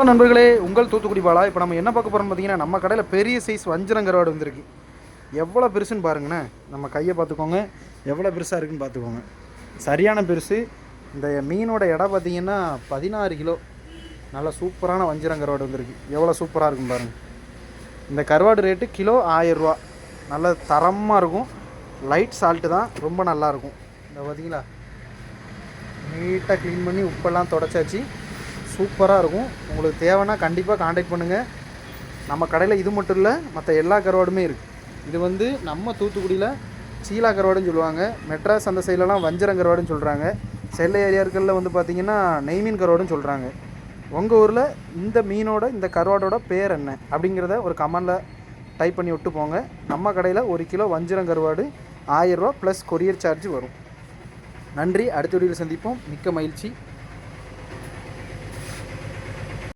Hello நண்பர்களே உங்கள் தூத்துக்குடி பாலா இப்போ நம்ம என்ன பார்க்க போகிறோம்னு பார்த்தீங்கன்னா நம்ம கடையில் பெரிய சைஸ் வஞ்சரங்கரோடு வந்திருக்கு. எவ்வளோ பெருசுன்னு பாருங்கண்ணே நம்ம கையை பார்த்துக்கோங்க. எவ்வளோ பெருசாக இருக்குன்னு பார்த்துக்கோங்க. சரியான பெருசு. இந்த மீனோட இடம் பார்த்தீங்கன்னா பதினாறு கிலோ. நல்ல சூப்பரான வஞ்சிரங்கரோடு வந்திருக்கு. எவ்வளோ சூப்பராக இருக்கும் பாருங்கள் இந்த கருவாடு ரேட்டு கிலோ ஆயிரரூவா நல்ல தரமாக இருக்கும். லைட் சால்ட்டு தான். ரொம்ப நல்லாயிருக்கும் இந்த பார்த்தீங்களா? நீட்டாக க்ளீன் பண்ணி உப்பெல்லாம் தொடச்சாச்சு. சூப்பராக இருக்கும். உங்களுக்கு தேவைன்னா கண்டிப்பாக காண்டாக்ட் பண்ணுங்கள் நம்ம கடையில் இது மட்டும் இல்லை மற்ற எல்லா கருவாடுமே இருக்குது இது வந்து நம்ம தூத்துக்குடியில் சீலா கருவாடுன்னு சொல்லுவாங்க. மெட்ராஸ் அந்த சைட்லலாம் வஞ்சரம் கருவாடுன்னு சொல்கிறாங்க செல்ல ஏரியாக்களில் வந்து பார்த்திங்கன்னா நெய்மீன் கருவாடுன்னு சொல்கிறாங்க உங்கள் ஊரில் இந்த மீனோட இந்த கருவாடோட பேர் என்ன? அப்படிங்கிறத ஒரு கமெண்டில் டைப் பண்ணி விட்டு போங்க. நம்ம கடையில் ஒரு கிலோ வஞ்சிரம் கருவாடு ஆயிரரூவா ப்ளஸ் கொரியர் சார்ஜ் வரும். நன்றி. அடுத்த வீடியோவில் சந்திப்போம். மிக்க மகிழ்ச்சி.